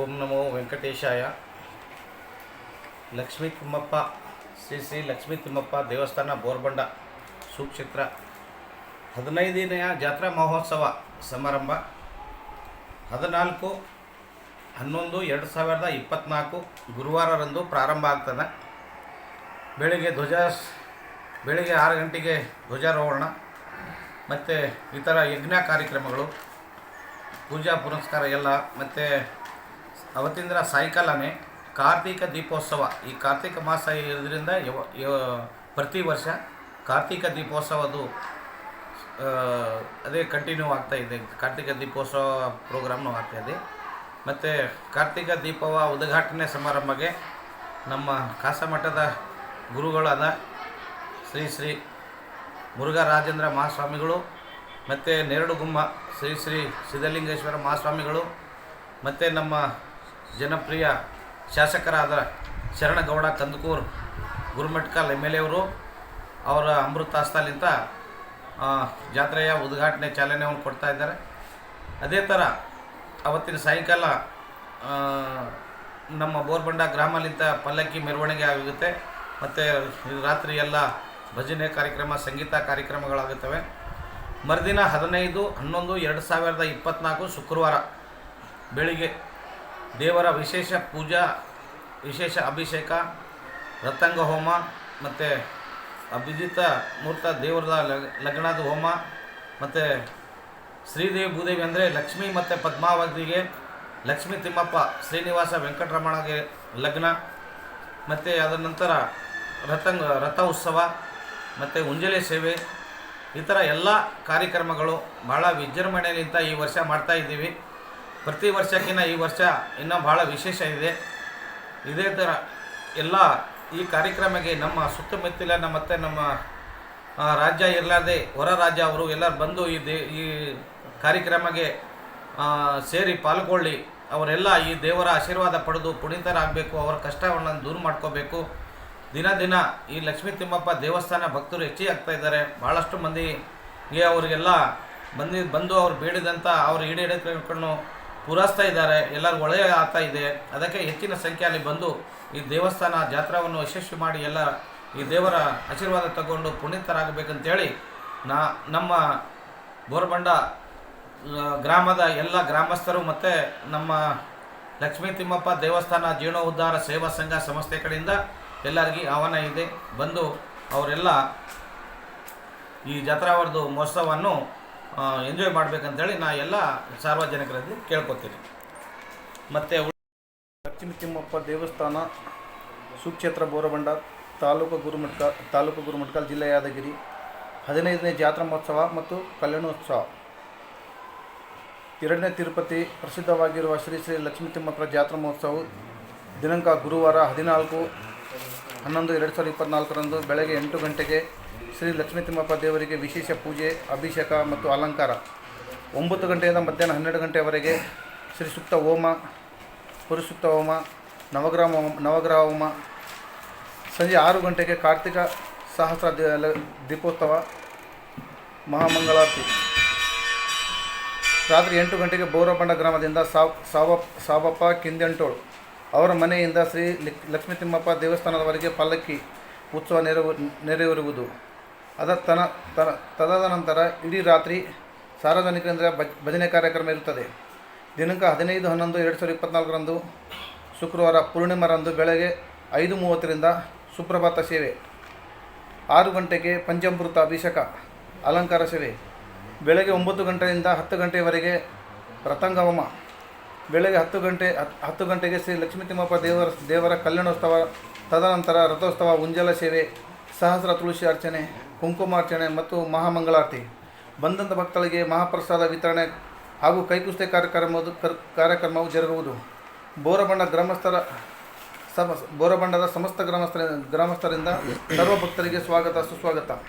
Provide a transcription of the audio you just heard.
ಓಂ ನಮೋ ವೆಂಕಟೇಶಾಯ ಲಕ್ಷ್ಮೀ ತಿಮ್ಮಪ್ಪ ಶ್ರೀ ಶ್ರೀ ಲಕ್ಷ್ಮೀ ತಿಮ್ಮಪ್ಪ ದೇವಸ್ಥಾನ ಬೋರ್ಬಂಡ ಸುಕ್ಷೇತ್ರ ಹದಿನೈದನೆಯ ಜಾತ್ರಾ ಮಹೋತ್ಸವ ಸಮಾರಂಭ ಹದಿನಾಲ್ಕು ಹನ್ನೊಂದು, ಎರಡು ಸಾವಿರದ ಇಪ್ಪತ್ತ್ನಾಲ್ಕು ಗುರುವಾರರಂದು ಪ್ರಾರಂಭ ಆಗ್ತದೆ. ಬೆಳಿಗ್ಗೆ ಧ್ವಜ ಬೆಳಿಗ್ಗೆ ಆರು ಗಂಟೆಗೆ ಧ್ವಜಾರೋಹಣ, ಮತ್ತು ಇತರ ಯಜ್ಞ ಕಾರ್ಯಕ್ರಮಗಳು, ಪೂಜಾ ಪುನಸ್ಕಾರ ಎಲ್ಲ, ಮತ್ತು ಅವತ್ತಿಂದ ಸಾಯಂಕಾಲನೇ ಕಾರ್ತೀಕ ದೀಪೋತ್ಸವ. ಈ ಕಾರ್ತಿಕ ಮಾಸ ಇರೋದ್ರಿಂದ ಪ್ರತಿ ವರ್ಷ ಕಾರ್ತಿಕ ದೀಪೋತ್ಸವದು ಅದೇ ಕಂಟಿನ್ಯೂ ಆಗ್ತಾ ಇದೆ. ಕಾರ್ತಿಕ ದೀಪೋತ್ಸವ ಪ್ರೋಗ್ರಾಮ್ನು ಇದೆ. ಮತ್ತು ಕಾರ್ತಿಕ ದೀಪವ ಉದ್ಘಾಟನೆ ಸಮಾರಂಭಕ್ಕೆ ನಮ್ಮ ಕಾಸಮಠದ ಗುರುಗಳಾದ ಶ್ರೀ ಶ್ರೀ ಮುರುಘಾ ರಾಜೇಂದ್ರ ಮಹಾಸ್ವಾಮಿಗಳು, ಮತ್ತು ನೆರಡುಗುಮ್ಮ ಶ್ರೀ ಶ್ರೀ ಸಿದ್ಧಲಿಂಗೇಶ್ವರ ಮಹಾಸ್ವಾಮಿಗಳು, ಮತ್ತು ನಮ್ಮ ಜನಪ್ರಿಯ ಶಾಸಕರಾದ ಶರಣಗೌಡ ಕಂದಕೂರ್, ಗುರುಮಟ್ಕಲ್ ಎಂ ಎಲ್ ಎವರು ಅವರ ಅಮೃತಾಸ್ತಲಿಂತ ಜಾತ್ರೆಯ ಉದ್ಘಾಟನೆ ಚಾಲನೆಯನ್ನು ಕೊಡ್ತಾ ಇದ್ದಾರೆ. ಅದೇ ಥರ ಅವತ್ತಿನ ಸಾಯಂಕಾಲ ನಮ್ಮ ಬೋರ್ಬಂಡ ಗ್ರಾಮಲಿಂದ ಪಲ್ಲಕ್ಕಿ ಮೆರವಣಿಗೆ ಆಗುತ್ತೆ. ಮತ್ತು ರಾತ್ರಿ ಎಲ್ಲ ಭಜನೆ ಕಾರ್ಯಕ್ರಮ, ಸಂಗೀತ ಕಾರ್ಯಕ್ರಮಗಳಾಗುತ್ತವೆ. ಮರುದಿನ ಹದಿನೈದು, ಹನ್ನೊಂದು, ಎರಡು ಸಾವಿರದ ಇಪ್ಪತ್ತ್ನಾಲ್ಕು ಶುಕ್ರವಾರ ಬೆಳಿಗ್ಗೆ ದೇವರ ವಿಶೇಷ ಪೂಜಾ, ವಿಶೇಷ ಅಭಿಷೇಕ ರತಂಗ ಹೋಮ ಮತ್ತು ಅಭಿಜಿತ ಮೂರ್ತ ದೇವರದ ಲಗ್- ಲಗ್ನದ ಹೋಮ ಮತ್ತು ಶ್ರೀದೇವಿ ಭೂದೇವಿ ಅಂದರೆ ಲಕ್ಷ್ಮೀ ಮತ್ತು ಪದ್ಮಾವತಿಗೆ ಲಕ್ಷ್ಮೀ ತಿಮ್ಮಪ್ಪ ಶ್ರೀನಿವಾಸ ವೆಂಕಟರಮಣಗೆ ಲಗ್ನ. ಮತ್ತು ಅದರ ನಂತರ ರಥಂಗ ರಥ ಉತ್ಸವ ಮತ್ತು ಉಂಜಲೆ ಸೇವೆ, ಈ ಥರ ಎಲ್ಲ ಕಾರ್ಯಕ್ರಮಗಳು ಭಾಳ ವಿಜೃಂಭಣೆಯಲ್ಲಿಂತ ಈ ವರ್ಷ ಮಾಡ್ತಾ ಇದ್ದೀವಿ. ಪ್ರತಿ ವರ್ಷಕ್ಕಿಂತ ಈ ವರ್ಷ ಇನ್ನೂ ಭಾಳ ವಿಶೇಷ ಇದೆ. ಇದೇ ಥರ ಎಲ್ಲ ಈ ಕಾರ್ಯಕ್ರಮಕ್ಕೆ ನಮ್ಮ ಸುತ್ತಮುತ್ತಲಿನ ಮತ್ತು ನಮ್ಮ ರಾಜ್ಯ ಇರಲಾರ್ದೆ ಹೊರ ರಾಜ್ಯ ಅವರು ಎಲ್ಲರೂ ಬಂದು ಈ ದೇ, ಈ ಕಾರ್ಯಕ್ರಮಕ್ಕೆ ಸೇರಿ ಪಾಲ್ಗೊಳ್ಳಿ. ಅವರೆಲ್ಲ ಈ ದೇವರ ಆಶೀರ್ವಾದ ಪಡೆದು ಪುಣಿತರಾಗಬೇಕು ಅವರ ಕಷ್ಟವನ್ನು ದೂರ ಮಾಡ್ಕೋಬೇಕು. ದಿನ ದಿನ ಈ ಲಕ್ಷ್ಮೀ ತಿಮ್ಮಪ್ಪ ದೇವಸ್ಥಾನ ಭಕ್ತರು ಹೆಚ್ಚಿಗೆ ಆಗ್ತಾ ಇದ್ದಾರೆ. ಭಾಳಷ್ಟು ಮಂದಿಗೆ ಅವರಿಗೆಲ್ಲ ಬಂದು ಬಂದು ಅವ್ರು ಬೇಡಿದಂಥ ಅವ್ರು ಈಡೇರಿಕೊಂಡು ಪೂರೈಸ್ತಾ ಇದ್ದಾರೆ. ಎಲ್ಲರಿಗೂ ಒಳ್ಳೆಯ ಆಗ್ತಾ ಇದೆ. ಅದಕ್ಕೆ ಹೆಚ್ಚಿನ ಸಂಖ್ಯೆಯಲ್ಲಿ ಬಂದು ಈ ದೇವಸ್ಥಾನ ಜಾತ್ರಾವನ್ನು ಯಶಸ್ವಿ ಮಾಡಿ ಎಲ್ಲ ಈ ದೇವರ ಆಶೀರ್ವಾದ ತಗೊಂಡು ಪುನೀತರಾಗಬೇಕಂತೇಳಿ ನಾ, ನಮ್ಮ ಬೋರ್ಬಂಡ ಗ್ರಾಮದ ಎಲ್ಲ ಗ್ರಾಮಸ್ಥರು ಮತ್ತು ನಮ್ಮ ಲಕ್ಷ್ಮೀ ತಿಮ್ಮಪ್ಪ ದೇವಸ್ಥಾನ ಜೀರ್ಣೋದ್ಧಾರ ಸೇವಾ ಸಂಘ ಸಂಸ್ಥೆ ಕಡೆಯಿಂದ ಎಲ್ಲರಿಗೂ ಆಹ್ವಾನ ಇದೆ. ಬಂದು ಅವರೆಲ್ಲ ಈ ಜಾತ್ರಾವರ್ದು ಮಹೋತ್ಸವವನ್ನು ಎಂಜಾಯ್ ಮಾಡಬೇಕಂತೇಳಿ ನಾ ಎಲ್ಲ ಸಾರ್ವಜನಿಕರಲ್ಲಿ ಕೇಳ್ಕೊತೀನಿ. ಮತ್ತು ಲಕ್ಷ್ಮೀ ತಿಮ್ಮಪ್ಪ ದೇವಸ್ಥಾನ, ಸುಕ್ಷೇತ್ರ ಬೋರಬಂಡ, ತಾಲೂಕು ಗುರುಮಟ್ಕ ತಾಲೂಕು ಗುರುಮಟ್ಕಲ್ ಜಿಲ್ಲೆ ಯಾದಗಿರಿ. ಹದಿನೈದನೇ ಜಾತ್ರಾ ಮಹೋತ್ಸವ ಮತ್ತು ಕಲ್ಯಾಣೋತ್ಸವ. ಎರಡನೇ ತಿರುಪತಿ ಪ್ರಸಿದ್ಧವಾಗಿರುವ ಶ್ರೀ ಶ್ರೀ ಲಕ್ಷ್ಮೀ ತಿಮ್ಮಪ್ಪ ಜಾತ್ರಾ ಮಹೋತ್ಸವ ದಿನಾಂಕ ಗುರುವಾರ ಹದಿನಾಲ್ಕು. ಹನ್ನೊಂದು, ಎರಡು ಸಾವಿರದ ಇಪ್ಪತ್ನಾಲ್ಕರಂದು ಬೆಳಗ್ಗೆ ಎಂಟು ಗಂಟೆಗೆ ಶ್ರೀ ಲಕ್ಷ್ಮೀ ತಿಮ್ಮಪ್ಪ ದೇವರಿಗೆ ವಿಶೇಷ ಪೂಜೆ, ಅಭಿಷೇಕ ಮತ್ತು ಅಲಂಕಾರ. ಒಂಬತ್ತು ಗಂಟೆಯಿಂದ ಮಧ್ಯಾಹ್ನ ಹನ್ನೆರಡು ಗಂಟೆಯವರೆಗೆ ಶ್ರೀ ಸುಪ್ತ ಹೋಮ, ಪುರುಸುಪ್ತ ಹೋಮ ನವಗ್ರಹ ನವಗ್ರಹ ಹೋಮ. ಸಂಜೆ ಆರು ಗಂಟೆಗೆ ಕಾರ್ತಿಕ ಸಹಸ್ರ ದೀಪೋತ್ಸವ, ಮಹಾಮಂಗಳಾರತಿ. ರಾತ್ರಿ ಎಂಟು ಗಂಟೆಗೆ ಬೋರಬಂಡ ಗ್ರಾಮದಿಂದ ಸಾವ್ ಸಾವಪ್ಪ ಸಾವಪ್ಪ, ಕಿಂದೆಂಟೋಳು. ಅವರ ಮನೆಯಿಂದ ಶ್ರೀ ಲಿಕ್- ಲಕ್ಷ್ಮೀ ತಿಮ್ಮಪ್ಪ ದೇವಸ್ಥಾನದವರೆಗೆ ಪಲ್ಲಕ್ಕಿ ಉತ್ಸವ ನೆರವು, ನೆರವೇರುವುದು. ಅದ ತನ ತನ ನಂತರ ಇಡೀ ರಾತ್ರಿ ಸಾರ್ವಜನಿಕರಿಂದ ಭಜ್- ಭಜನೆ ಕಾರ್ಯಕ್ರಮ ಇರುತ್ತದೆ. ದಿನಾಂಕ ಹದಿನೈದು, ಹನ್ನೊಂದು, ಎರಡು ಸಾವಿರದ ಇಪ್ಪತ್ತ್ನಾಲ್ಕರಂದು ಶುಕ್ರವಾರ ಪೂರ್ಣಿಮರಂದು ಬೆಳಗ್ಗೆ ಐದು ಮೂವತ್ತರಿಂದ ಸುಪ್ರಭಾತ ಸೇವೆ. ಆರು ಗಂಟೆಗೆ ಪಂಚಾಮೃತ ಅಭಿಷೇಕ, ಅಲಂಕಾರ ಸೇವೆ. ಬೆಳಗ್ಗೆ ಒಂಬತ್ತು ಗಂಟೆಯಿಂದ ಹತ್ತು ಗಂಟೆಯವರೆಗೆ ರತಂಗ ಹೋಮ ಬೆಳಗ್ಗೆ ಹತ್ತು ಗಂಟೆ ಹತ್- ಹತ್ತು ಗಂಟೆಗೆ ಶ್ರೀ ಲಕ್ಷ್ಮೀ ತಿಮ್ಮಪ್ಪ ದೇವರ ದೇವರ ಕಲ್ಯಾಣೋತ್ಸವ, ತದನಂತರ ರಥೋತ್ಸವ, ಉಂಜಲ ಸೇವೆ, ಸಹಸ್ರ ತುಳಸಿ ಅರ್ಚನೆ ಕುಂಕುಮಾರ್ಚನೆ ಮತ್ತು ಮಹಾಮಂಗಳಾರತಿ. ಬಂದಂಥ ಭಕ್ತರಿಗೆ ಮಹಾಪ್ರಸಾದ ವಿತರಣೆ ಹಾಗೂ ಕೈಕುಸ್ತೆ ಕಾರ್ಯಕ್ರಮವು ಕರ್- ಕಾರ್ಯಕ್ರಮವು ಜರುಗುವುದು. ಬೋರಬಂಡ ಗ್ರಾಮಸ್ಥರ ಸಮ ಬೋರಬಂಡದ ಸಮಸ್ತ ಗ್ರಾಮಸ್ಥರ, ಗ್ರಾಮಸ್ಥರಿಂದ ಸರ್ವ ಭಕ್ತರಿಗೆ ಸ್ವಾಗತ, ಸುಸ್ವಾಗತ.